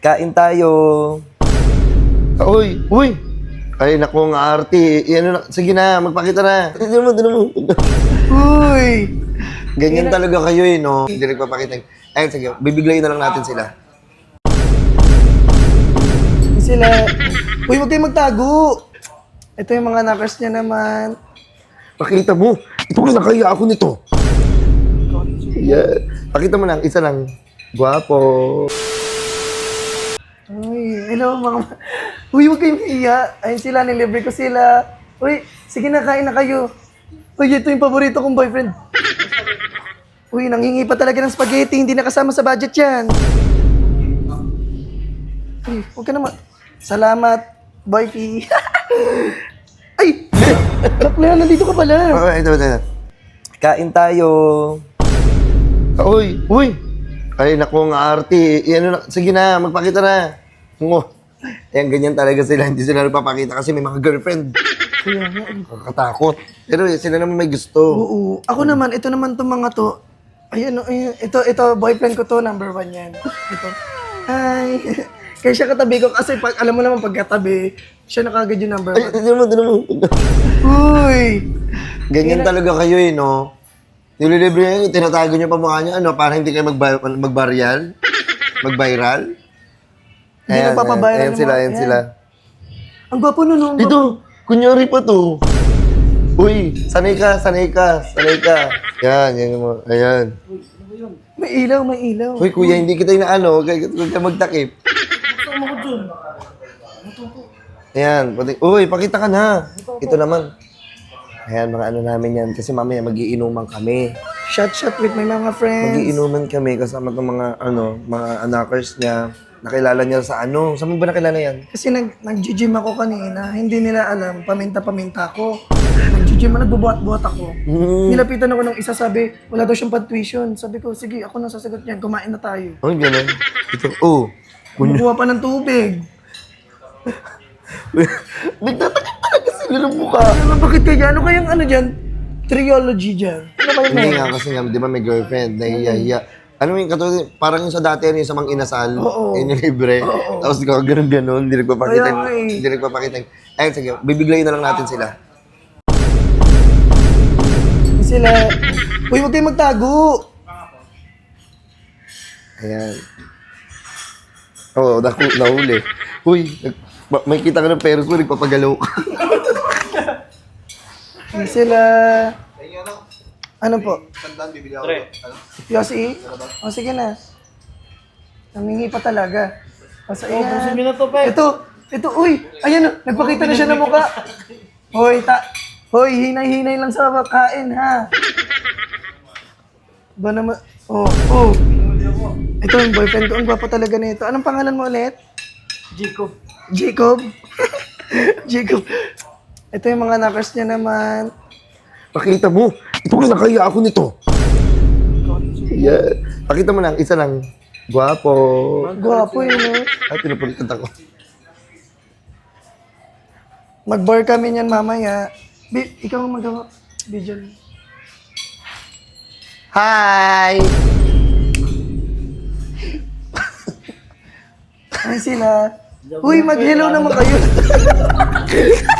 Kain tayo. Uy, uy. Ay, naku nga, Artie. Ano na, sige na, magpakita na. Tignan mo, tignan mo. Uy! Ganyan talaga kayo eh, no? Hindi nagpapakita. Ayun, sige, bibiglayin na lang natin sila. Sila, uy, huwag kayong magtago. Ito yung mga knockers niya naman. Pakita mo. Ito ka nakaya ako nito. Yeah. Pakita mo lang, isa lang. Guwapo. Hello mga... Uy, huwag kayong hiya. Ayun sila, nilibre ko sila. Uy, sige na, kain na kayo. Uy, ito yung paborito kong boyfriend. Uy, nanghingi pa talaga ng spaghetti. Hindi nakasama sa budget yan. Uy, huwag ka naman. Salamat, boyfie. Ay! Bakla, nandito ka pala. Oh, ito, ito, ito. Kain tayo. Uy, uy. Ay, naku nga, Artie. Ano na, sige na, magpakita na. Ngo. Ayan, ganyan talaga sila. Hindi sila nagpapakita kasi may mga girlfriend. Kuya, nga, Nakakatakot. Pero sila naman may gusto. Oo. Ako naman, ito naman itong mga to. Ayan, oh, ayan. Ito, ito, boyfriend ko to, number one yan. Ito. Hi. Kaya siya katabi ko kasi pag, alam mo naman pagkatabi, siya na kagad yung number Ay, one. tignan mo, tignan mo. Uy! Ganyan talaga kayo eh, no? Nililibre niya, tinatago niyo pa mukha niya, ano, para hindi kayo magba- magbaryal? Mag-viral? Hindi Ayan, nagpapaviral ayan, ayan yung sila, mga- ayan sila. Ang gwapo nun, oh. Ito, kunyari pa to. Uy, sanay ka, sanay ka, sanay ka. Yan, yan mo, ayan. May ilaw, may ilaw. Uy, kuya, hindi kita yung ano, kaya huwag ka magtakip. Ayan, pati, uy, pakita ka na. Ito naman. Ayan, mga ano namin yan. Kasi mamaya magiinuman kami. Shot, shot with my mga friends. Magiinuman kami kasama ng mga, ano, mga anakers niya. Nakilala niya sa ano. Saan mo ba nakilala yan? Kasi nag, nag-gym ako kanina, hindi nila alam, paminta-paminta ako. Nag-gym ako, nagbubuhat-buhat ako. Hmm. Nilapitan ako ng isa, sabi, wala daw siyang pag-tuition. Sabi ko, sige, ako na sasagot niyan, kumain na tayo. Oh, ganun. Ito, oh. Kumukuha pa ng tubig. Nagtatakip talaga sila ng mukha. Ano, bakit kaya? Ano kayang ano dyan? Triology dyan. Ano kayo Hindi meron? nga kasi nga, di ba may girlfriend, nahihiya-hiya. Ano yung katulad, parang yung sa dati, ano yung sa mga inasal, Oo. yun yung libre. Tapos ikaw, ganun ganun, hindi nagpapakita. Kaya nga eh. Hindi nagpapakita. Ayun, sige, bibiglayin na lang natin sila. Sila, uy, huwag kayong magtago. Ayan. Oo, oh, naku, nahuli. Uy, nag, ba- may kita ka ng peros mo, nagpapagalaw ka. Sila, ano po? Yossi? O, sige na. Namingi pa talaga. O, sa iya. Ito, ito, uy, ayan o, nagpakita na siya ng mukha. Hoy, ta, hoy, hinay-hinay lang sa kain, ha? Ba naman, oh, oh. Ito yung boyfriend ko, ang gwapo talaga nito. Anong pangalan mo ulit? Jacob. Jacob? Jacob. Ito yung mga knockers niya naman. Pakita mo. Ito ka nakaya ako nito. Yeah. Pakita mo lang, isa lang. Guwapo. Gwapo yun, no? Ay, pinupulitan ako. Mag-bar kami niyan mamaya. Bi, ikaw ang magawa. Video. Hi! Ay sila. Uy, mag-hello naman kayo.